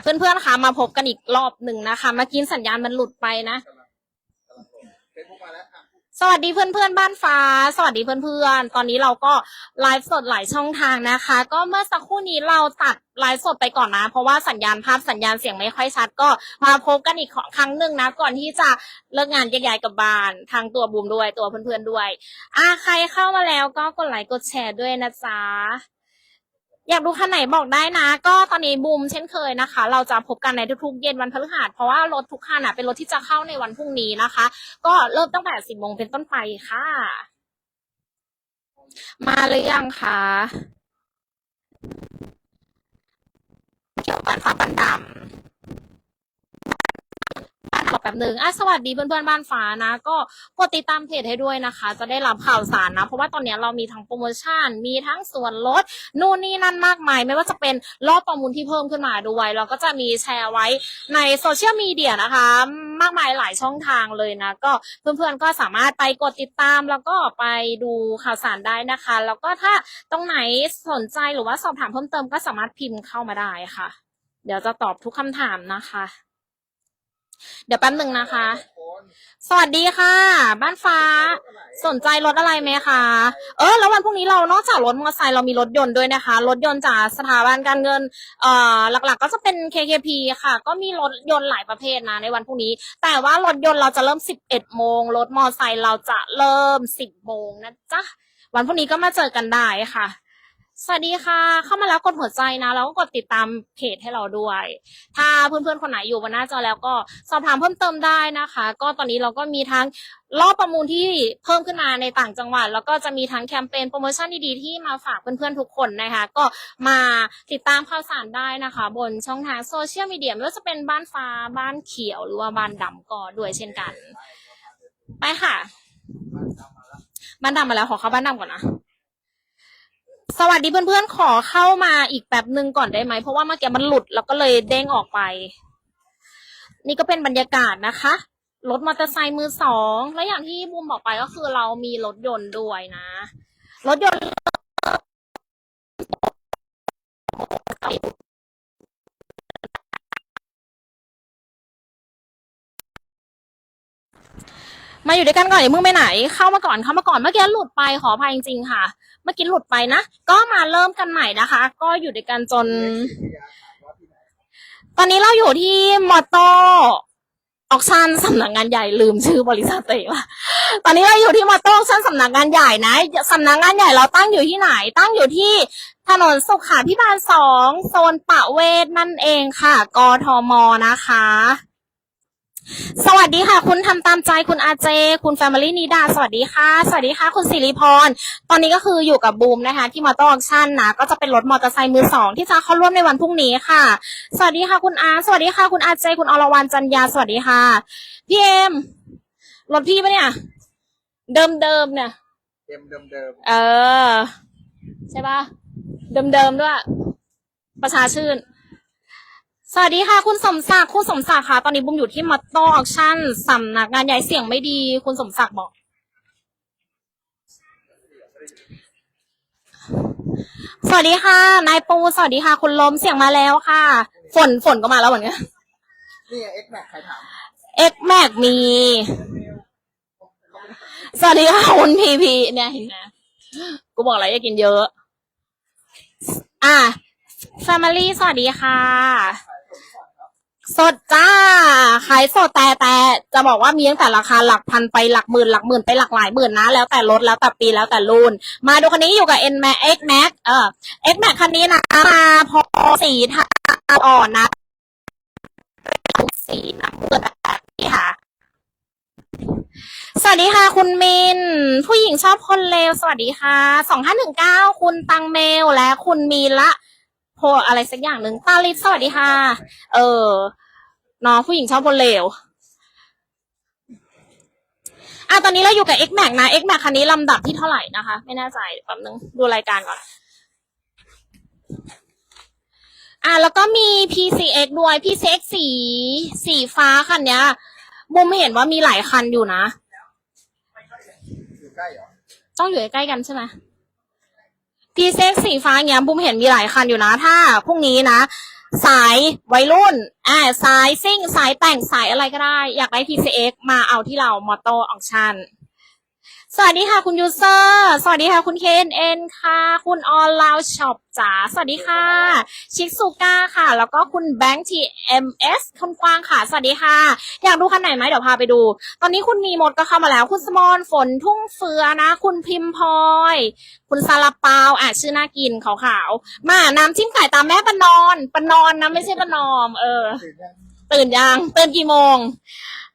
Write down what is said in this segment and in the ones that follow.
เพื่อนๆคะมาพบกันอีกรอบหนึ่งนะคะเมื่อกี้สัญญาณมันหลุดไปนะ สวัสดีเพื่อนๆบ้านฟ้า สวัสดีเพื่อนๆ ตอนนี้เราก็ไลฟ์สดหลายช่องทางนะคะ ก็เมื่อสักครู่นี้เราตัดไลฟ์สดไปก่อนนะ เพราะว่าสัญญาณภาพสัญญาณเสียงไม่ค่อยชัด ก็มาพบกันอีกครั้งหนึ่งนะ ก่อนที่จะเลิกงานแยกย้ายกลับบ้านทางตัวบูมด้วยตัวเพื่อนๆด้วยอะใครเข้ามาแล้วก็กดไลค์กดแชร์ด้วยนะจ๊ะ อยากดูคันไหนบอกได้นะ ก็ตอนนี้บูมเช่นเคยนะคะ เราจะพบกันในทุกๆเย็นวันพฤหัสเพราะว่ารถทุกคันอะเป็นรถที่จะเข้าในวันพรุ่งนี้นะคะ ก็เริ่มตั้งแต่สิบโมงเป็นต้นไปค่ะ มาหรือยังคะเกี่ยวกับฟ้าปันดำ ขอแป๊บหนึ่งอะสวัสดีเพื่อนๆบ้านฟ้านะ ก็กดติดตามเพจให้ด้วยนะคะ จะได้รับข่าวสารนะ เพราะว่าตอนนี้เรามีทั้งโปรโมชั่น มีทั้งส่วนลด นู่นนี่นั่นมากมาย ไม่ว่าจะเป็นรอบประมูลที่เพิ่มขึ้นมาด้วย เราก็จะมีแชร์ไว้ในโซเชียลมีเดียนะคะ มากมายหลายช่องทางเลยนะ ก็เพื่อนๆก็สามารถไปกดติดตามแล้วก็ไปดูข่าวสารได้นะคะ แล้วก็ถ้าตรงไหนสนใจหรือว่าสอบถามเพิ่มเติมก็สามารถพิมพ์เข้ามาได้ค่ะ เดี๋ยวจะตอบทุกคำถามนะคะ เดี๋ยวแป๊บหนึ่งนะคะ สวัสดีค่ะ บ้านฟ้า สนใจรถอะไรไหมคะ เออ แล้ววันพรุ่งนี้เรานอกจากรถมอเตอร์ไซค์เรามีรถยนต์ด้วยนะคะ รถยนต์จากสถาบันการเงิน เอ่อ หลักๆ ก็จะเป็น KKP ค่ะ ก็มีรถยนต์หลายประเภทนะในวันพรุ่งนี้ แต่ว่ารถยนต์เราจะเริ่ม 11 โมง รถมอเตอร์ไซค์เราจะเริ่ม 10 โมงนะจ๊ะ วันพรุ่งนี้ก็มาเจอกันได้ค่ะ สวัสดีค่ะ เข้ามาแล้วกดหัวใจนะ แล้วก็กดติดตามเพจให้เราด้วย ถ้าเพื่อนๆคนไหนอยู่บนหน้าจอแล้วก็สอบถามเพิ่มเติมได้นะคะ ก็ตอนนี้เราก็มีทั้งรอบประมูลที่เพิ่มขึ้นมาในต่างจังหวัด แล้วก็จะมีทั้งแคมเปญโปรโมชั่นดีๆที่มาฝากเพื่อนๆทุกคนนะคะ ก็มาติดตามข่าวสารได้นะคะ บนช่องทางโซเชียลมีเดียไม่ว่าจะเป็นบ้านฟ้าบ้านเขียวหรือว่าบ้านดำก็ด้วยเช่นกัน ไปค่ะ บ้านดำมาแล้วขอเข้าบ้านดำก่อนนะ สวัสดีเพื่อนๆ ขอเข้ามาอีกแป๊บหนึ่งก่อนได้ไหม เพราะว่าเมื่อกี้มันหลุดแล้วก็เลยเด้งออกไป นี่ก็เป็นบรรยากาศนะคะ รถมอเตอร์ไซค์มือสอง และอย่างที่บูมบอกไปก็คือเรามีรถยนต์ด้วยนะ รถยนต์ มาอยู่ด้วยกันก่อนอย่าเพิ่งไปไหน เข้ามาก่อนเข้ามาก่อนเมื่อกี้หลุดไปขออภัยจริงๆค่ะ เมื่อกี้หลุดไปนะ ก็มาเริ่มกันใหม่นะคะ ก็อยู่ด้วยกันจน ตอนนี้เราอยู่ที่มอเตอร์ออกชันสำนักงานใหญ่ลืมชื่อบริษัทตัวเองละตอนนี้เราอยู่ที่มอเตอร์อกชันสำนักงานใหญ่นะสำนักงานใหญ่เราตั้งอยู่ที่ไหน ตั้งอยู่ที่ถนนสุขาพิบาลสองโซนปะเวทนั่นเองค่ะ กทมนะคะ สวัสดีค่ะ คุณทำตามใจคุณอาเจ คุณแฟมิลี่นิดาสวัสดีค่ะ สวัสดีค่ะ คุณสิริพร ตอนนี้ก็คืออยู่กับบูมนะคะ ที่มอเตอร์ออคชั่นนะ ก็จะเป็นรถมอเตอร์ไซค์มือสองที่จะเข้าร่วมในวันพรุ่งนี้ค่ะ สวัสดีค่ะคุณอา สวัสดีค่ะ คุณอาเจ คุณอรวรรณจันยา สวัสดีค่ะ พี่เอ็มรถพี่ปะเนี่ย เดิมเดิมๆเนี่ย เดิมเดิมเดิมเออ ใช่ปะเดิมเดิมๆด้วย ประชาชื่น สวัสดีค่ะ คุณสมศักดิ์คุณสมศักดิ์ค่ะ ตอนนี้บุมอยู่ที่มอเตอร์ออคชั่นสำนักงานใหญ่เสียงไม่ดี คุณสมศักดิ์บอก สวัสดีค่ะ นายปูสวัสดีค่ะ คุณลมเสียงมาแล้วค่ะ ฝนฝนก็มาแล้วเหมือนกันนี่เอ็กแม็กใครถาม X Max มี สวัสดีค่ะคุณพีพีเนี่ยเห็นไหมกูบอกแล้วอย่ากินเยอะ อะ Family สวัสดีค่ะ สดจ้า ขายสดแต่แต่จะบอกว่ามีตั้งแต่ราคาหลักพันไปหลักหมื่นหลักหมื่นไปหลักหลายหมื่นนะ แล้วแต่รถแล้วแต่ปีแล้วแต่รุ่นมาดูคันนี้อยู่กับ N Max X Max เออ X Max คันนี้นะมาพอสีทาอ่อนนะสีน้ำเงินแบบนี้ค่ะสวัสดีค่ะ คุณมิน ผู้หญิงชอบคนเลว สวัสดีค่ะสองห้าหนึ่งเก้าคุณตังเมลและคุณมีละโพอะไรสักอย่างหนึ่งตาลิศสวัสดีค่ะ เออ น้องผู้หญิงชอบคนเลวอะตอนนี้เราอยู่กับ X Max นะ X Max คันนี้ลำดับที่เท่าไหร่นะคะ ไม่แน่ใจแป๊บนึงดูรายการก่อน อะแล้วก็มี PCX ด้วย PCX สีสีฟ้าคันเนี้ยบุมเห็นว่ามีหลายคันอยู่นะอยู่ใกล้เหรอต้องอยู่ใกล้ๆกันใช่ไหมพีเซ็กสีฟ้าเงี้ยบุมเห็นมีหลายคันอยู่นะ ถ้าพรุ่งนี้นะ สายวัยรุ่นอ่าสายซิ่ง สายแต่งสายอะไรก็ได้ อยากได้ PCX มาเอาที่เรามอเตอร์ออคชั่น สวัสดีค่ะคุณยูเซอร์สวัสดีค่ะคุณ KNN ค่ะ คุณออนไลน์ช็อปจ๋าสวัสดีค่ะ ชิคซูก้าค่ะ แล้วก็คุณแบงค์ TMS คุณกวางค่ะ สวัสดีค่ะ อยากดูคันไหนไหมเดี๋ยวพาไปดู ตอนนี้คุณมีหมดก็เข้ามาแล้ว คุณสมอนฝนทุ่งเฟือนะ คุณพิมพลอย คุณซาลาเปาอะชื่อน่ากินขาวๆมาน้ำจิ้มไก่ตามแม่ปนอนปนอนนะไม่ใช่ปนอม เออ ตื่นยังตื่นกี่โมง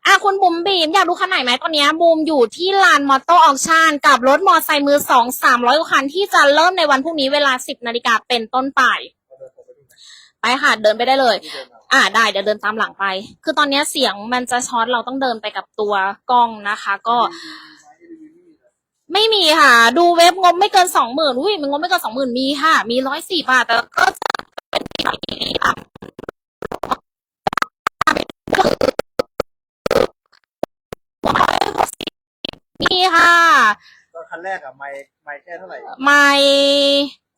อะคุณบุ๋มบีมอยากดูคันไหนไหมตอนเนี้ยบูมอยู่ที่ลานมอเตอร์ออคชั่นกับรถมอไซค์มือสองสามร้อยกว่าคันที่จะเริ่มในวันพรุ่งนี้เวลาสิบนาฬิกาเป็นต้นไปเราเดินไปดูไหนไปค่ะเดินไปได้เลยที่เดินมาอ่าได้เดี๋ยวเดินตามหลังไป คือตอนเนี้ยเสียงมันจะช็อตเราต้องเดินไปกับตัวกล้องนะคะ ก็ ไม่มีค่ะ ดูเว็บงบไม่เกินสองหมื่นอุ้ยมันงบไม่เกินสองหมื่นมีค่ะ มีร้อยสี่บาทแต่ก็จะเป็นที่ไหนดีอะมี ค่ะ ก็คันแรกอะไม่ไม่แค่เท่าไหร่ไม่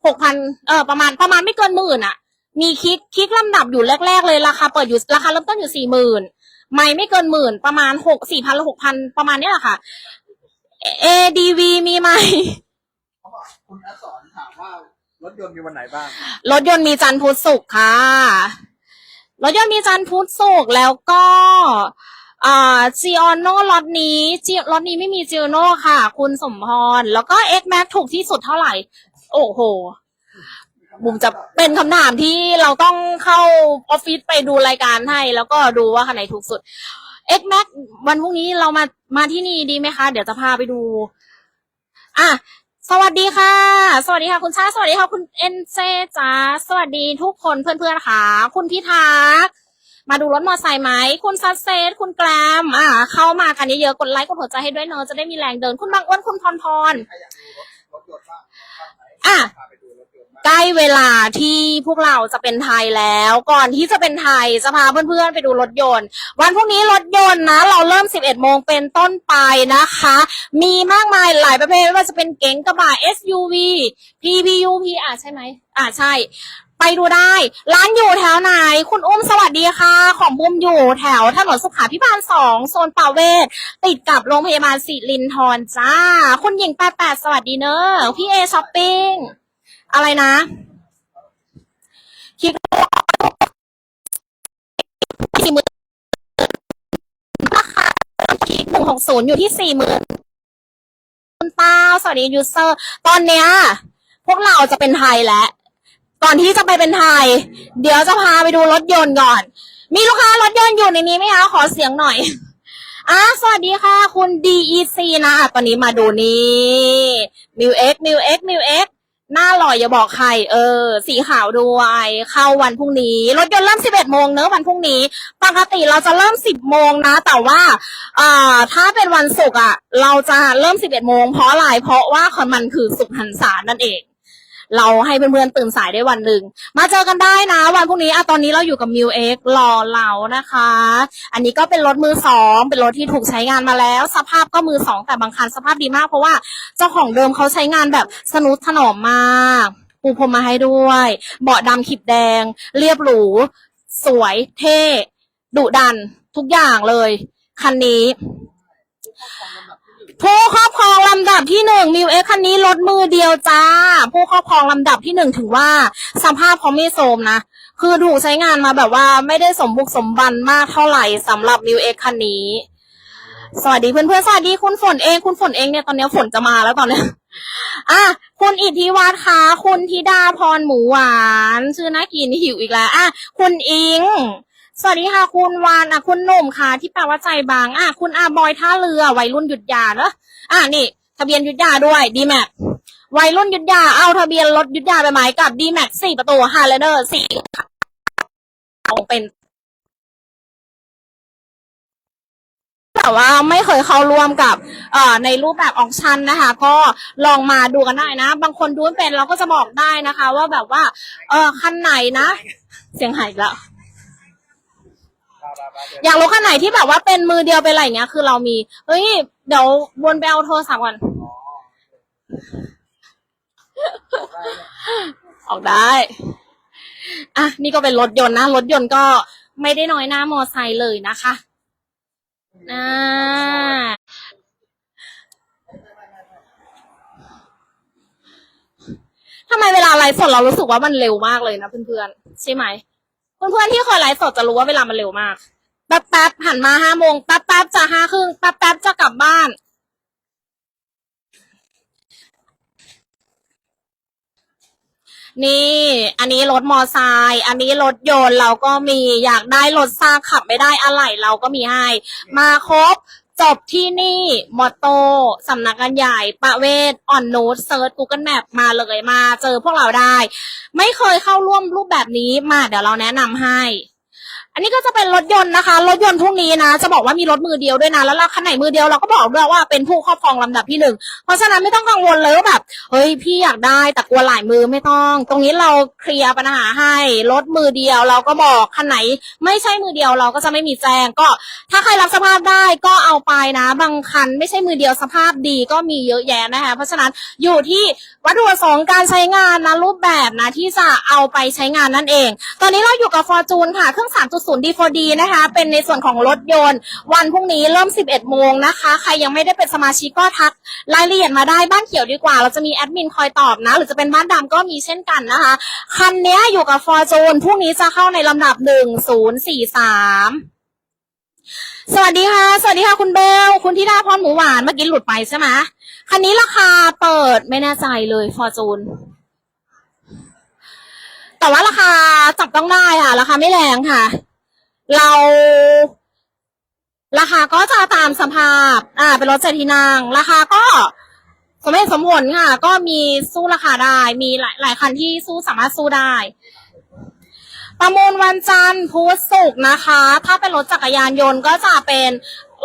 หกพันเออประมาณประมาณไม่เกินหมื่นอะมีคลิกคลิกลำดับอยู่แรก ๆ เลยราคาเปิดอยู่ราคาเริ่มต้นอยู่สี่หมื่นไม่ไม่เกินหมื่นประมาณหกสี่พันหรือหกพันประมาณเนี้ยแหละค่ะ ADV มีไหมเขาบอกคุณอสรถามว่ารถยนต์มีวันไหนบ้าง รถยนต์มีจันทร์พุธศุกร์ค่ะ รถยนต์มีจันทร์พุธศุกร์แล้วก็ อ่าจีออนโนรถนี้จีรถนี้ไม่มีจีออนโนค่ะ คุณสมพร แล้วก็ X Max ถูกที่สุดเท่าไหร่ โอ้โหบุ๋มจะเป็นคำถามที่เราต้องเข้าออฟฟิศไปดูรายการให้ แล้วก็ดูว่าคันไหนถูกสุด X Max วันพรุ่งนี้เรามามาที่นี่ดีไหมคะ เดี๋ยวจะพาไปดู อะสวัสดีค่ะ สวัสดีค่ะ คุณชาสวัสดีค่ะ คุณเอ็นเซจ้าสวัสดีทุกคนเพื่อนๆค่ะ คุณพิทักษ์ มาดูรถมอไซค์ไหมคุณซัสเซตคุณแกรมอะเข้ามากันเยอะๆกดไลค์กดหัวใจให้ด้วยเนอะจะได้มีแรงเดินคุณบางอ้วนคุณพรพรใครอยากดูรถรถยนต์บ้างบ้างไหมอะพาใกล้เวลาที่พวกเราจะเป็นไทยแล้ว ก่อนที่จะเป็นไทยจะพาเพื่อนๆไปดูรถยนต์ วันพรุ่งนี้รถยนต์นะ เราเริ่ม 11 โมงเป็นต้นไปนะคะ มีมากมายหลายประเภทไม่ว่าจะเป็นเก๋งกระบะ SUV PPUP อะใช่ไหมอะใช่ ไปดูได้ ร้านอยู่แถวไหน คุณอุ้มสวัสดีค่ะ ของบุมอยู่แถวถนนสุขาพิบาลสองโซนป่าเวศติดกับโรงพยาบาลสิรินทรจ้า คุณหญิงแปดแปดสวัสดีเนอะพี่เอช้อปปิ้ง อะไรนะคิดสี่หมื่นราคาคิดหนึ่งหกศูนย์อยู่ที่สี่หมื่นคุณเต้าสวัสดียูเซอร์ ตอนเนี้ย พวกเราจะเป็นไทยแล้ว ก่อนที่จะไปเป็นไทย เดี๋ยวจะพาไปดูรถยนต์ก่อน มีลูกค้ารถยนต์อยู่ในนี้ไหมคะ ขอเสียงหน่อยอะสวัสดีค่ะ คุณ DEC นะ ตอนนี้มาดูนี่มิวเอ็กมิวเอ็กมิวเอ็กหน้าหล่ออย่าบอกใคร เออ สีขาวด้วยเข้าวันพรุ่งนี้ รถยนต์เริ่ม 11 โมงเนอะวันพรุ่งนี้ ปกติเราจะเริ่ม 10 โมงนะ แต่ว่าเอ่าถ้าเป็นวันศุกร์อะ เราจะเริ่ม 11 โมงเพราะอะไรเพราะว่าคนมันคือสุขหันษานั่นเอง เราให้เพื่อนๆตื่นสายได้วันหนึ่งมาเจอกันได้นะ วันพรุ่งนี้อะตอนนี้เราอยู่กับมิวเอ็กรอเรานะคะ อันนี้ก็เป็นรถมือสองเป็นรถที่ถูกใช้งานมาแล้ว สภาพก็มือสองแต่บางคันสภาพดีมาก เพราะว่าเจ้าของเดิมเขาใช้งานแบบสนุกถนอมมากปูพรมมาให้ด้วย เบาะดำขีบแดง เรียบหรู สวยเท่ดุดัน ทุกอย่างเลย คันนี้ ผู้ครอบครองลำดับที่หนึ่งมิวเอ็กคันนี้รถมือเดียวจ้า ผู้ครอบครองลำดับที่หนึ่งถือว่าสภาพเขาไม่โทรมนะ คือถูกใช้งานมาแบบว่าไม่ได้สมบุกสมบันมากเท่าไหร่สำหรับมิวเอ็กคันนี้ สวัสดีเพื่อนๆ สวัสดีคุณฝนเองคุณฝนเองเนี่ยตอนนี้ฝนจะมาแล้วตอนนี้อะคุณอิทธิวัฒน์คะคุณธิดาพรหมูหวาน ชื่อน่ากินหิวอีกแล้วอะคุณอิง สวัสดีค่ะคุณวานอะคุณหนุ่มค่ะ ที่แปลว่าใจบางอะคุณอาบอยท่าเรือวัยรุ่นหยุดยาเนอะอะนี่ ทะเบียนหยุดยาด้วยดีแม็กวัยรุ่นหยุดยาเอาทะเบียนรถหยุดยาไปไหมกับดีแม็กสี่ประตูฮาร์เลเดอร์สี่เอาเป็นแต่ว่าไม่เคยเข้าร่วมกับเอ่อในรูปแบบออกชันนะคะ ก็ลองมาดูกันได้นะ บางคนดูเป็นเราก็จะบอกได้นะคะ ว่าแบบว่า เออคันไหนนะ เสียงหายแล้ว พาพาพาเดิน อยากรู้คันไหนที่แบบว่าเป็นมือเดียวเป็นอะไรอย่างเงี้ย คือเรามี เฮ้ย เดี๋ยววนไปเอาโทรศัพท์ก่อนออได้เนี่ยออกได้ อะ นี่ก็เป็นรถยนต์นะ รถยนต์ก็ไม่ได้น้อยหน้ามอไซค์เลยนะคะอ่าทำไมเวลาไลฟ์สดเรารู้สึกว่ามันเร็วมากเลยนะเพื่อนๆใช่ไหมเพื่อนๆที่เคยไลฟ์สดจะรู้ว่าเวลามันเร็วมาก แป๊บๆหันมาห้าโมงแป๊บๆจะห้าครึ่งแป๊บๆจะกลับบ้าน นี่ อันนี้รถมอไซค์อันนี้รถยนต์เราก็มีอยากได้รถซากขับไม่ได้อะไรเราก็มีให้ มาครบจบที่นี่มอโตสำนักงานใหญ่ประเวศอ่อนนูตเซิร์ช Google Map มาเลยมาเจอพวกเราได้ ไม่เคยเข้าร่วมรูปแบบนี้มาเดี๋ยวเราแนะนำให้ อันนี้ก็จะเป็นรถยนต์นะคะ รถยนต์พวกนี้นะ จะบอกว่ามีรถมือเดียวด้วยนะ แล้วเราคันไหนมือเดียวเราก็บอกด้วยว่าเป็นผู้ครอบครองลำดับที่หนึ่ง เพราะฉะนั้นไม่ต้องกังวลเลยว่าแบบ เฮ้ยพี่อยากได้แต่กลัวหลายมือไม่ต้อง ตรงนี้เราเคลียร์ปัญหาให้ รถมือเดียวเราก็บอกคันไหน ไม่ใช่มือเดียวเราก็จะไม่มีแจ้ง ก็ ถ้าใครรับสภาพได้ก็เอาไปนะ บางคันไม่ใช่มือเดียวสภาพดีก็มีเยอะแยะนะคะ เพราะฉะนั้นอยู่ที่วัตถุประสงค์การใช้งานนะรูปแบบนะที่จะเอาไปใช้งานนั่นเอง ตอนนี้เราอยู่กับ Fortune ค่ะเครื่อง3.0 D4D นะคะ เป็นในส่วนของรถยนต์ วันพรุ่งนี้เริ่ม 11 โมงนะคะ ใครยังไม่ได้เป็นสมาชิกก็ทักรายละเอียดมาได้บ้านเขียวดีกว่า เราจะมีแอดมินคอยตอบนะ หรือจะเป็นบ้านดำก็มีเช่นกันนะคะ คันนี้อยู่กับ Fortune พรุ่งนี้จะเข้าในลำดับ 1043สวัสดีค่ะ สวัสดีค่ะคุณเบล คุณธิดาพรหมูหวาน เมื่อกี้หลุดไปใช่ไหมคันนี้ราคาเปิดไม่แน่ใจเลยฟอร์จูน แต่ว่าราคาจับต้องได้ค่ะ ราคาไม่แรงค่ะ เรา ราคาก็จะตามสภาพ อ่า เป็นรถเจ็ดที่นั่งราคาก็สมเหตุสมผลค่ะ ก็มีสู้ราคาได้ มีหลายหลายคันที่สู้สามารถสู้ได้ ประมูลวันจันทร์พุธศุกร์นะคะ ถ้าเป็นรถจักรยานยนต์ก็จะเป็น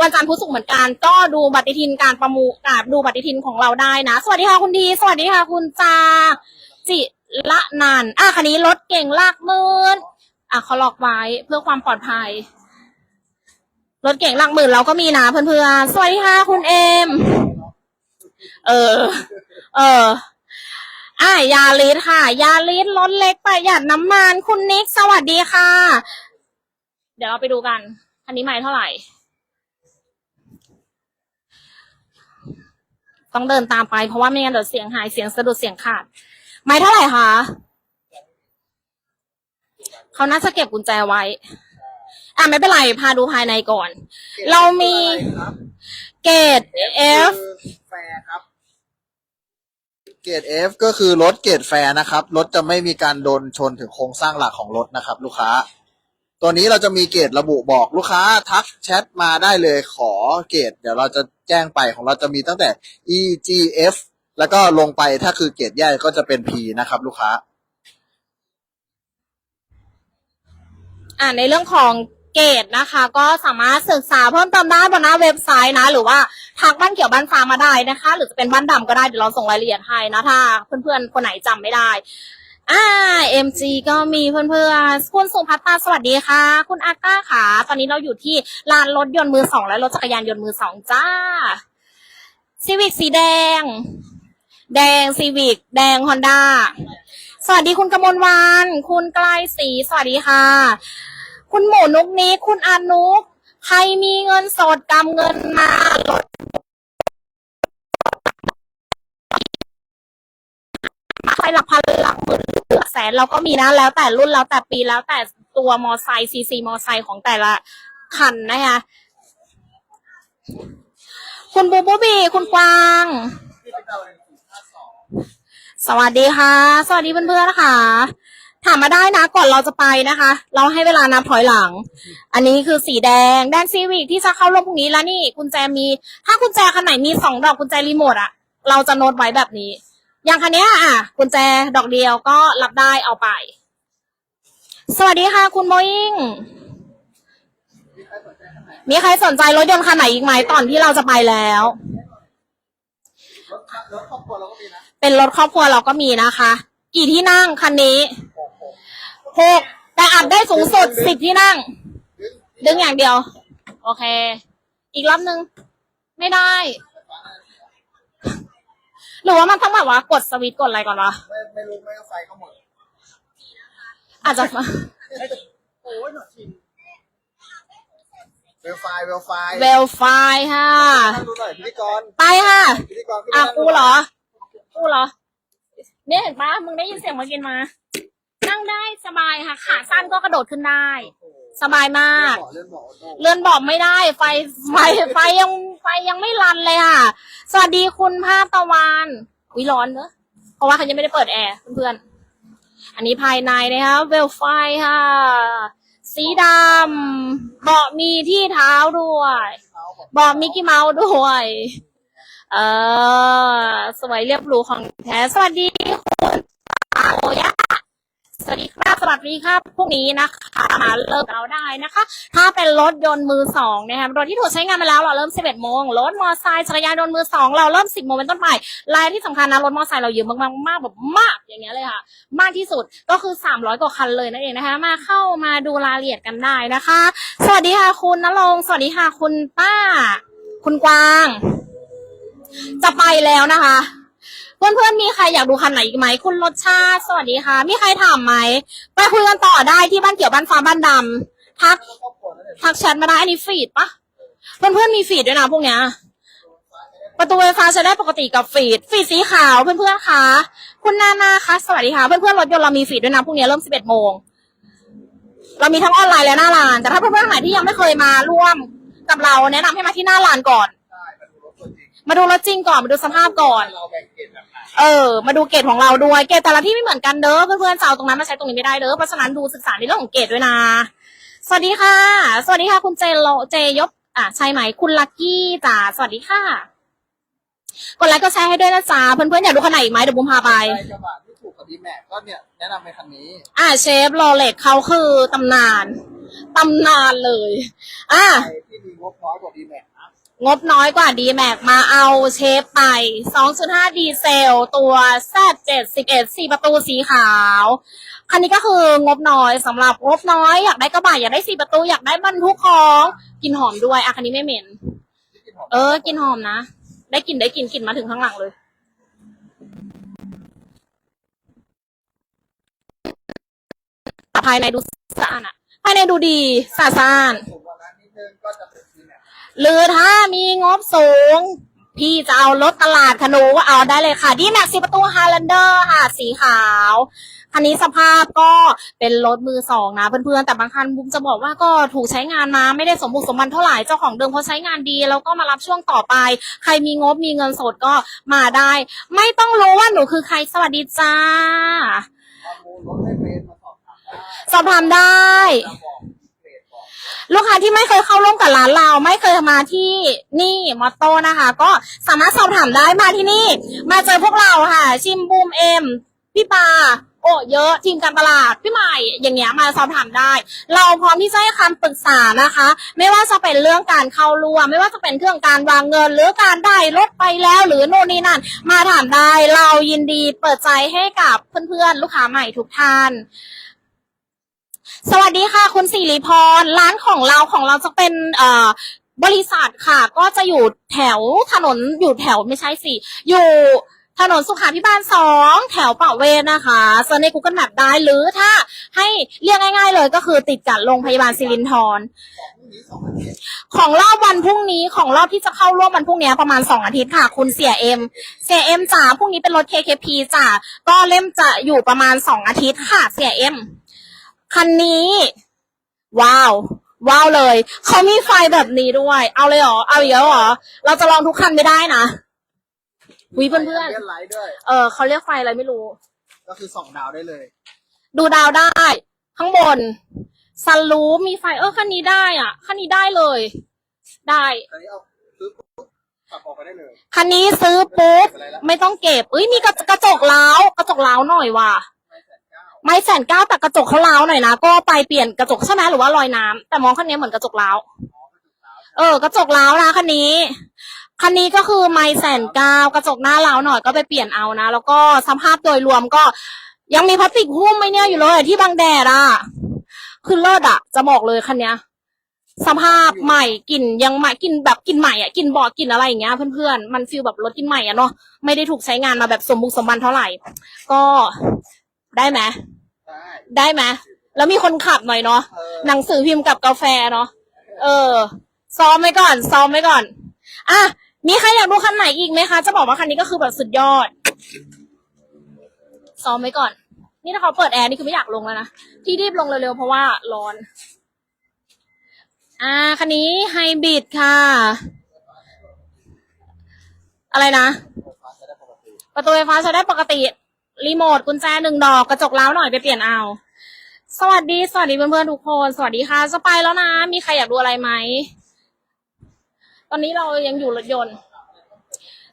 วันจันทร์พุธศุกร์เหมือนกัน ก็ดูปฏิทินการประมูลดูปฏิทินของเราได้นะ สวัสดีค่ะคุณดีสวัสดีค่ะคุณจาจิละนันอะคันนี้รถเก่งลากมื่น อะเขาล็อกไว้เพื่อความปลอดภัย รถเก่งหลักหมื่นเราก็มีนะเพื่อนๆ สวัสดีค่ะคุณเอม เออ เอออะยาลิสค่ะ ยาลิสรถเล็กประหยัดน้ำมัน คุณนิก สวัสดีค่ะ เดี๋ยวเราไปดูกันคันนี้ใหม่เท่าไหร่ ต้องเดินตามไปเพราะว่าไม่งั้นเดี๋ยวเสียงหายเสียงสะดุดเสียงขาด ไม่เท่าไหร่คะ เขาน่าจะเก็บกุญแจไว้ อะไม่เป็นไร พาดูภายในก่อน เรามีเกรด F แฟร์ครับ เกรด F ก็คือรถเกรดแฟร์นะครับ รถจะไม่มีการโดนชนถึงโครงสร้างหลักของรถนะครับ ลูกค้า ตัวนี้เราจะมีเกรดระบุบอกลูกค้าทักแชทมาได้เลยขอเกรดเดี๋ยวเราจะแจ้งไปของเราจะมีตั้งแต่ E G F แล้วก็ลงไปถ้าคือเกรดใหญ่ก็จะเป็น P นะครับ ลูกค้า อ่าในเรื่องของเกรดนะคะ ก็สามารถศึกษาเพิ่มเติมได้บนหน้าเว็บไซต์นะ หรือว่าทักบ้านเขียวบ้านฟ้ามาได้นะคะ หรือจะเป็นบ้านดำก็ได้เดี๋ยวเราส่งรายละเอียดให้นะถ้า เพื่อนๆคนไหนจำไม่ได้อ่า MG ก็มีเพื่อนๆ คุณสุภัตตาสวัสดีค่ะ คุณอาก้าค่ะ ตอนนี้เราอยู่ที่ลานรถยนต์มือสองและรถจักรยานยนต์มือสองจ้าซีวิกสีแดง แดงซีวิกแดงฮอนด้า สวัสดีคุณกมลวานคุณไกลศรีสวัสดีค่ะ คุณหมูนุกนี้คุณอานุก ใครมีเงินสดกำเงินมาลดใครหลักพันหลักหมื่นหลักแสนเราก็มีนะ แล้วแต่รุ่นแล้วแต่ปีแล้วแต่ตัวมอไซค์ซีซีมอไซค์ของแต่ละคันนะคะคุณบูบูบีคุณกวาง สวัสดีค่ะ สวัสดีเพื่อนๆนะคะ ถามมาได้นะก่อนเราจะไปนะคะ เราให้เวลานับถอยหลัง อันนี้คือสีแดง แดนซีวิกที่จะเข้าร่วมพรุ่งนี้แล้วนี่กุญแจมี ถ้ากุญแจคันไหนมีสองดอกกุญแจรีโมทอะเราจะโน้ตไว้แบบนี้ อย่างคันนี้อะ กุญแจดอกเดียวก็รับได้เอาไป สวัสดีค่ะ คุณโมอิงมีใครสนใจรถยนต์คันไหนอีกไหมตอนที่เราจะไปแล้ว รถรถครอบครัวเราก็มีนะเป็นรถครอบครัวเราก็มีนะคะ กี่ที่นั่งคันนี้หกแต่อัดได้สูงสุดสิบที่นั่ง ดึงอย่างเดียว โอเค อีกรอบนึง ไม่ได้ หรือว่ามันต้องแบบว่ากดสวิตช์กดอะไรก่อนวะไม่ไม่รู้ไม่ก็ไฟก็หมดอาจจะ โอ้ยหนอชิน เวลไฟเวลไฟเวลไฟค่ะ นั่งดูหน่อยพิธีกรไปค่ะ พิธีกรขึ้นอะมานั่งกูดูเหรอ กูเหรอ เนี่ยเห็นปะมึงได้ยินเสียงเมื่อกี้มา นั่งได้สบายค่ะ ขาสั้นก็กระโดดขึ้นได้ สบายมาก เลื่อนเบาะเลื่อนเบาะเลื่อนบอกไม่ได้ ไฟไฟไฟยังไฟยังไม่รันเลยค่ะ สวัสดีคุณภาพตะวันวิร้อนเนอะเพราะว่าเขายังไม่ได้เปิดแอร์เพื่อนๆ อันนี้ภายในนะคะเวลไฟค่ะ สีดำเบาะมีที่เท้าด้วยเบาะมิกกี้เมาส์ด้วย เออ สวยเรียบหรูของแท้ สวัสดีคุณอาโอยะ สวัสดีครับสวัสดีครับพรุ่งนี้นะคะมาเริ่มเราได้นะคะ ถ้าเป็นรถยนต์มือสองนะครับรถที่ถูกใช้งานมาแล้วเราเริ่ม 11โมงรถมอเตอร์ไซค์จักรยานยนต์มือสองเราเริ่ม 10โมงเป็นต้นไปรายที่สำคัญนะรถมอเตอร์ไซค์เราเยอะมากๆมากแบบมากอย่างเงี้ยเลยค่ะ มากที่สุดก็คือ 300 กว่าคันเลยนั่นเองนะคะ มาเข้ามาดูรายละเอียดกันได้นะคะ สวัสดีค่ะคุณนรงค์สวัสดีค่ะคุณป้า คุณกวาง จะไปแล้วนะคะ เพื่อนๆมีใครอยากดูคันไหนอีกไหมคุณรสชาติ สวัสดีค่ะ มีใครถามไหมไปคุยกันต่อได้ที่บ้านเกี่ยวบ้านฟ้าบ้านดำทักทักแชทมาได้อันนี้ฟีดปะเพื่อนๆมีฟีดด้วยนะพวกเนี้ยประตูไฟฟ้าใช้ได้ปกติกับฟีด ฟีดสีขาวเพื่อนๆค่ะ คุณนานาคะสวัสดีค่ะ เพื่อนๆรถยนต์เรามีฟีดด้วยนะพวกเนี้ยเริ่ม 11 โมง เรามีทั้งออนไลน์และหน้าร้าน แต่ถ้าเพื่อนๆไหนที่ยังไม่เคยมาร่วมกับเราแนะนำให้มาที่หน้าร้านก่อน มาดูรถจริงก่อนมาดูสภาพก่อน เราแบ่งเกรดแบบไหนเออ มาดูเกรดของเราด้วยเกรดแต่ละที่ไม่เหมือนกันเด้อเพื่อนๆจะเอาตรงนั้นมาใช้ตรงนี้ไม่ได้เด้อเพราะฉะนั้นดูศึกษาในเรื่องของเกรดด้วยนะ สวัสดีค่ะ สวัสดีค่ะ คุณเจโลเจยบอะใช่ไหมคุณลักกี้จ้าสวัสดีค่ะกดไลค์ก็แชร์ให้ด้วยนะจ๊ะเพื่อนๆอยากดูคันไหนอีกไหมเดี๋ยวบุมพาไปใครกระบะที่ถูกกับดีแม็กก็เนี่ยแนะนำในคันนี้อะเชฟโรเล็กเขาคือตำนานตำนานเลย อะ ใครที่มีงบน้อยกว่าดีแม็กนะ งบน้อยกว่า d m a x มาเอาเชฟไป 2.5 ดีเซล ตัว Z71 4 ประตูสีขาว คันนี้ก็คืองบน้อยสำหรับงบน้อยอยากได้กระบะอยากได้ 4 ประตูอยากได้บรรทุกของกินหอมด้วยอะคันนี้ไม่เหม็น เออ กินหอมนะ ได้กลินได้กลินกลินมาถึงข้างหลังเลยภายในดูสะอาดอะ ภายในดูดีสะอาดก็จะเป็น หรือถ้ามีงบสูง พี่จะเอารถตลาดขนูก็เอาได้เลยค่ะ ดีแม็กซีประตูฮาร์เลนเดอร์ค่ะ สีขาวคันนี้สภาพก็เป็นรถมือสองนะเพื่อนๆ แต่บางคันบุมจะบอกว่าก็ถูกใช้งานมาไม่ได้สมบุกสมบันเท่าไหร่เจ้าของเดิมเขาใช้งานดี แล้วก็มารับช่วงต่อไป ใครมีงบมีเงินสดก็มาได้ ไม่ต้องรู้ว่าหนูคือใครสวัสดีจ้าข้อมูลรถไม่เป็นมาสอบถามได้ ลูกค้าที่ไม่เคยเข้าร่วมกับร้านเราไม่เคยมาที่นี่มอตโต้นะคะ ก็สามารถสอบถามได้มาที่นี่ มาเจอพวกเราค่ะ ชิมบูมเอ็มพี่ปาโอ้เยอะทีมการตลาดพี่ใหม่อย่างเงี้ยมาสอบถามได้ เราพร้อมที่จะให้คำปรึกษานะคะ ไม่ว่าจะเป็นเรื่องการเข้าร่วม ไม่ว่าจะเป็นเรื่องการวางเงิน หรือการได้รถไปแล้ว หรือโน่นนี่นั่น มาถามได้เรายินดีเปิดใจให้กับเพื่อนๆ ลูกค้าใหม่ทุกท่าน สวัสดีค่ะ คุณสิริพร ร้านของเราของเราจะเป็นเอ่อบริษัทค่ะ ก็จะอยู่แถวถนนอยู่แถวไม่ใช่สิ อยู่ถนนสุขาพิบาลสองแถวป่าเวทนะคะเซิร์ชใน Google Map ได้หรือถ้าให้เรียกง่าย ๆ เลยก็คือติดกับโรงพยาบาลสิรินธรของพรุ่งนี้สองอาทิตย์ของรอบวันพรุ่งนี้ของรอบที่จะเข้าร่วมวันพรุ่งนี้ประมาณสองอาทิตย์ค่ะ คุณเสียเอ็มเสียเอ็มจ๋าพรุ่งนี้เป็นรถ KKP จ๋าก็เล่มจะอยู่ประมาณสองอาทิตย์ค่ะเสียเอ็ม คันนี้ ว้าว ว้าวเลย เขามีไฟแบบนี้ด้วย เอาเลยเหรอ เอาอีกแล้วเหรอ เราจะลองทุกคันไม่ได้นะวิเพื่อนเลื่อนไลท์ด้วยๆเออเขาเรียกไฟอะไรไม่รู้ ก็คือส่องดาวได้เลย ดูดาวได้ ข้างบนซันรูฟมีไฟ เออคันนี้ได้อะคันนี้ได้เลย ได้อันนี้เอาซื้อปุ๊บขับออกไปได้เลยคันนี้ซื้อปุ๊บไม่ต้องเก็บเอ้ยมีกระกระจกล้าวกระจกล้าวหน่อยว่ะ ไม่แสนเก้าแต่กระจกเขาล้าวหน่อยนะก็ไปเปลี่ยนกระจกใช่ไหมหรือว่าลอยน้ำแต่มองคันนี้เหมือนกระจกล้าวเออกระจกล้าวนะคันนี้คันนี้ก็คือไม่แสนเก้ากระจกหน้าล้าวหน่อยก็ไปเปลี่ยนเอานะ แล้วก็สภาพโดยรวมก็ ยังมีพลาสติกหุ้มไหมเนี่ยอยู่เลยที่บังแดดอะคือเลิศอะ จะบอกเลยคันเนี้ยสภาพใหม่กลิ่นยังใหม่กลิ่นแบบกลิ่นใหม่อะกลิ่นเบอกกลิ่นอะไรอย่างเงี้ยเพื่อนๆมันฟีลแบบรถกลิ่นใหม่อะเนาะไม่ได้ถูกใช้งานมาแบบสมบุกสมบันเท่าไหร่ ก็ ได้ไหมได้ได้ไหมแล้วมีคนขับหน่อยเนาะเออหนังสือพิมพ์กับกาแฟเนาะเออ ซ้อมไว้ก่อน ซ้อมไว้ก่อน อะมีใครอยากดูคันไหนอีกไหมคะ จะบอกว่าคันนี้ก็คือแบบสุดยอด ซ้อมไว้ก่อน นี่ถ้าเขาเปิดแอร์นี่คือไม่อยากลงแล้วนะ ที่รีบลงเร็วๆเพราะว่าร้อน อ่า คันนี้ไฮบริดค่ะ อะไรนะ ประตูไฟฟ้าใช้ได้ปกติ รีโมทกุญแจหนึ่งดอกกระจกเล้าวหน่อยไปเปลี่ยนเอา สวัสดี สวัสดีเพื่อนๆทุกคน สวัสดีค่ะจะไปแล้วนะ มีใครอยากดูอะไรไหม ตอนนี้เรายังอยู่รถยนต์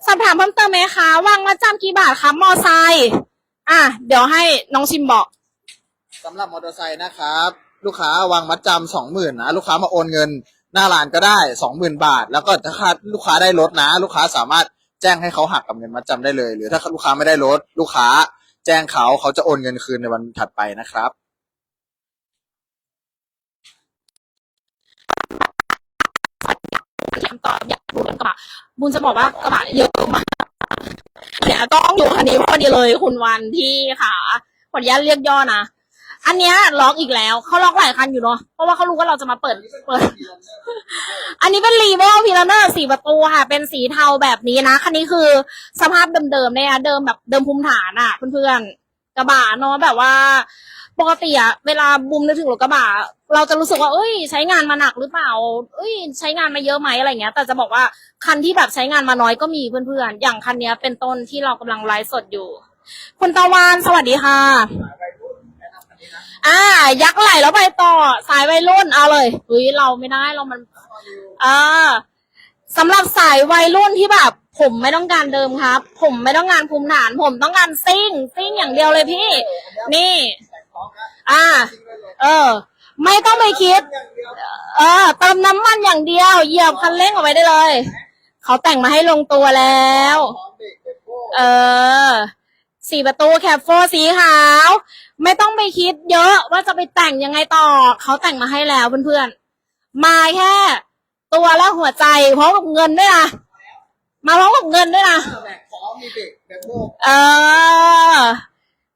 สอบถามเพิ่มเติมไหมคะวางมาจำกี่บาทคะมอไซค์อะ เดี๋ยวให้น้องชิมบอกสำหรับมอเตอร์ไซค์นะครับ ลูกค้าวางมัดจำสองหมื่นนะ ลูกค้ามาโอนเงิน หน้าร้านก็ได้สองหมื่นบาท แล้วก็ถ้าลูกค้าได้รถนะ ลูกค้าสามารถ แจ้งให้เขาหักกับเงินมัดจำได้เลย หรือถ้าลูกค้าไม่ได้รถลูกค้า แจ้งเขาเขาจะโอนเงินคืนในวันถัดไปนะครับคำตอบอยากดูกระบะบุญจะบอกว่ากระบะเยอะมากเนี่ยต้องอยู่คันนี้พอดีเลย คุณวันที่ค่ะขออนุญาตเรียกย่อนะ อันเนี้ยล็อกอีกแล้วเขาล็อกหลายคันอยู่เนาะเพราะว่าเขารู้ว่าเราจะมาเปิดเปิด อันนี้เป็นรีโวลพีลเนอร์สี่ประตูค่ะ เป็นสีเทาแบบนี้นะ คันนี้คือสภาพเดิมๆเนี่ยเดิมแบบเดิมภูมิฐานอะเพื่อนๆกระบะเนาะแบบว่า ปกติอะเวลาบุมนึกถึงรถกระบะเราจะรู้สึกว่าเอ้ย ใช้งานมาหนักหรือเปล่า เอ้ย ใช้งานมาเยอะไหมอะไรเงี้ย แต่จะบอกว่าคันที่แบบใช้งานมาน้อยก็มีเพื่อนๆอย่างคันเนี้ยเป็นต้นที่เรากำลังไลฟ์สดอยู่ คุณตะวันสวัสดีค่ะ อ่า ยักษ์ไหลแล้วไปต่อ สายวัยรุ่นเอาเลยเฮ้ยเราไม่ได้เรามันอ่าสำหรับสายวัยรุ่นที่แบบ ผมไม่ต้องการเดิมครับ ผมไม่ต้องการภูมิฐาน ผมต้องการซิ่งซิ่งอย่างเดียวเลยพี่ นี่ อ่า เออ ไม่ต้องไปคิด เออเติมน้ำมันอย่างเดียว เหยียบคันเร่งเอาไว้ได้เลย เขาแต่งมาให้ลงตัวแล้ว เออ สี่ประตูแคปโฟสีขาว ไม่ต้องไปคิดเยอะว่าจะไปแต่งยังไงต่อ เขาแต่งมาให้แล้วเพื่อนๆ มาแค่ ตัวและหัวใจพร้อมกับเงินด้วยนะมาพร้อมกับเงินด้วยนะเออ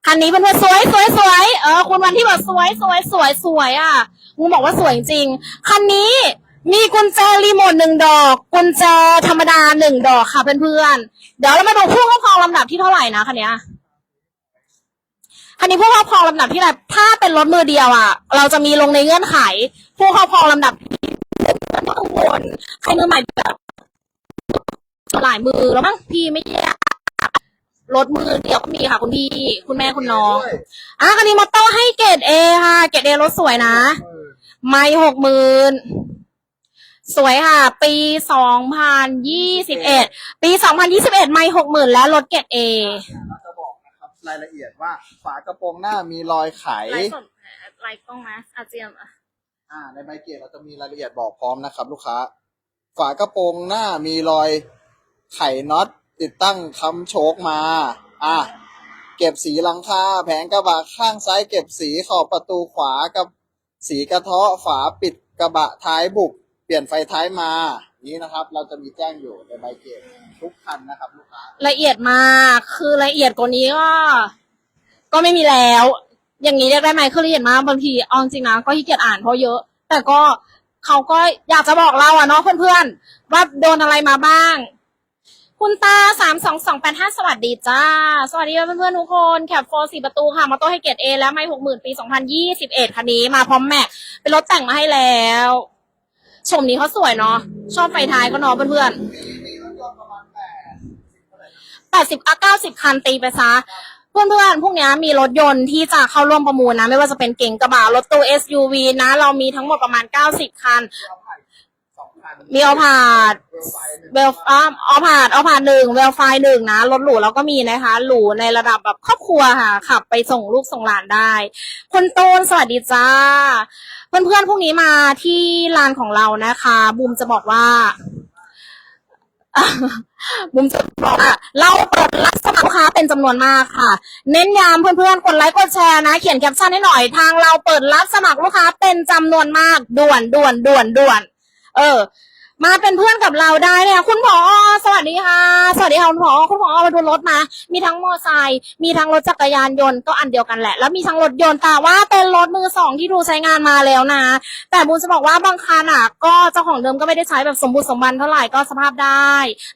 คันนี้เป็นสวยสวยสวยเออคุณวันที่บอกสวยสวยสวยสวยอะมึงบอกว่าสวยจริงคันนี้มีกุญแจรีโมทหนึ่งดอก กุญแจธรรมดาหนึ่งดอกค่ะเพื่อนๆเดี๋ยวเรามาดูผู้ครอบครองลำดับที่เท่าไหร่นะคันเคันนี้ผู้ครอบครองลำดับที่ไรถ้าเป็นรถมือเดียวอะ เราจะมีลงในเงื่อนไข ผู้ครอบครองลำดับไม่ต้องกังวลใครมือใหม่แบบหลายมือแล้วมั้งพี่ไม่ยากรถมือเดียวก็มีค่ะ คุณพี่คุณแม่คุณน้องอะคันนี้มอเตอร์ให้เกรดเอค่ะ เกรดเอรถสวยนะ ไม่หกหมื่นสวยค่ะ ปีสองพันยี่สิบเอ็ดปีสองพันยี่สิบเอ็ดไม่หกหมื่นและรถเกรดเอ ราจะบอกนะครับรายละเอียดว่าฝากระโปรงหน้ามีรอยไขไลฟ์สดไลฟ์กล้องไหมอาเจียมอะอ่า ในใบเกตเราจะมีรายละเอียดบอกพร้อมนะครับ ลูกค้า ฝากระโปรงหน้ามีรอยไขน็อตติดตั้งค้ำโชคมา อะเก็บสีหลังคาแผงกระบะข้างซ้ายเก็บสีขอบประตูขวากับสีกระเทาะฝาปิดกระบะท้ายบุกเปลี่ยนไฟท้ายมา นี้นะครับ เราจะมีแจ้งอยู่ในใบเกตทุกคันนะครับ ลูกค้า ละเอียดมากคือละเอียดกว่านี้ก็ ก็ไม่มีแล้ว อย่างนี้เรียกได้ไหมคือละเอียดมากบางทีเอาจริงนะก็ขี้เกียจอ่านเพราะเยอะ แต่ก็เขาก็อยากจะบอกเราอะเนาะเพื่อนๆ ว่าโดนอะไรมาบ้าง คุณตาสามสองสองแปดห้าสวัสดีจ้า สวัสดีเพื่อนๆทุกคนแคปโฟสี่ประตูค่ะมาโต้ให้เกรดเอแล้วไม่หกหมื่นปีสองพันยี่สิบเอ็ดคันนี้มาพร้อมแม็กเป็นรถแต่งมาให้แล้ว ชมนี้เขาสวยเนาะชอบไฟท้ายก็เนาะเพื่อนๆแปดสิบอะเก้าสิบคันตีไปซะเพื่อนๆ พวกเนี้ยมีรถยนต์ที่จะเข้าร่วมประมูลนะ ไม่ว่าจะเป็นเก๋งกระบะรถตู้ SUV นะ เรามีทั้งหมดประมาณเก้าสิบคัน มีเอาผาดเวลอ่าเอาผาดเอาผาดหนึ่งเวลไฟหนึ่งนะรถหรูเราก็มีนะคะ หรูในระดับแบบครอบครัวค่ะ ขับไปส่งลูกส่งหลานได้คุณตูนสวัสดีจ้า เพื่อนๆพวกนี้มาที่ลานของเรานะคะ บูมจะบอกว่าบุมจะบอกว่าเราเปิดรับสมัครลูกค้าเป็นจำนวนมากค่ะ เน้นย้ำเพื่อนๆกดไลค์กดแชร์นะ เขียนแคปชั่นให้หน่อยทางเราเปิดรับสมัครลูกค้าเป็นจำนวนมากด่วนด่วนด่วนด่วน เออ มาเป็นเพื่อนกับเราได้เนี่ยคุณผอสวัสดีค่ะ สวัสดีค่ะคุณผอคุณผอมาดูรถมา มีทั้งมอไซค์มีทั้งรถจักรยานยนต์ก็อันเดียวกันแหละ แล้วมีทั้งรถยนต์แต่ว่าเป็นรถมือสองที่ดูใช้งานมาแล้วนะ แต่บูมจะบอกว่าบางคันอะ ก็เจ้าของเดิมก็ไม่ได้ใช้แบบสมบูรณ์สมบันเท่าไหร่ก็สภาพได้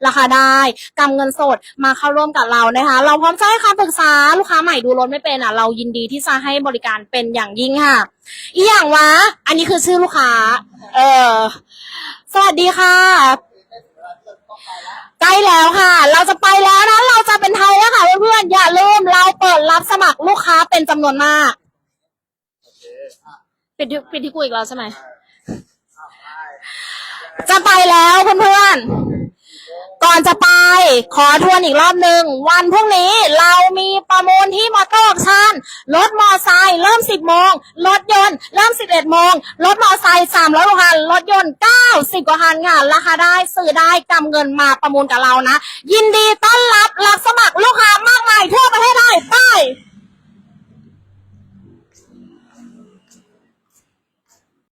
ราคาได้กำเงินสดมาเข้าร่วมกับเรานะคะ เราพร้อมจะให้คำปรึกษาลูกค้าใหม่ดูรถไม่เป็นอะ เรายินดีที่จะให้บริการเป็นอย่างยิ่งค่ะ อีอย่างวะอันนี้คือชื่อลูกค้า เออ สวัสดีค่ะ ใกล้แล้วค่ะ เราจะไปแล้วนะ เราจะเป็นไทยแล้วค่ะเพื่อนๆอย่าลืมเราเปิดรับสมัครลูกค้าเป็นจำนวนมาก ปิดที่ปิดที่กูอีกแล้วใช่ไหม จะไปแล้วเพื่อนๆ ก่อนจะไปขอทวนอีกรอบหนึ่งวันพรุ่งนี้เรามีประมูลที่มอเตอร์ออคชั่นรถมอไซค์เริ่ม 10โมงรถยนต์เริ่ม 11โมงรถมอไซค์300กว่าคันรถยนต์ 90 กว่าคันค่ะราคาได้ซื้อได้กำเงินมาประมูลกับเรานะ ยินดีต้อนรับรับสมัครลูกค้ามากมายทั่วประเทศไทยไป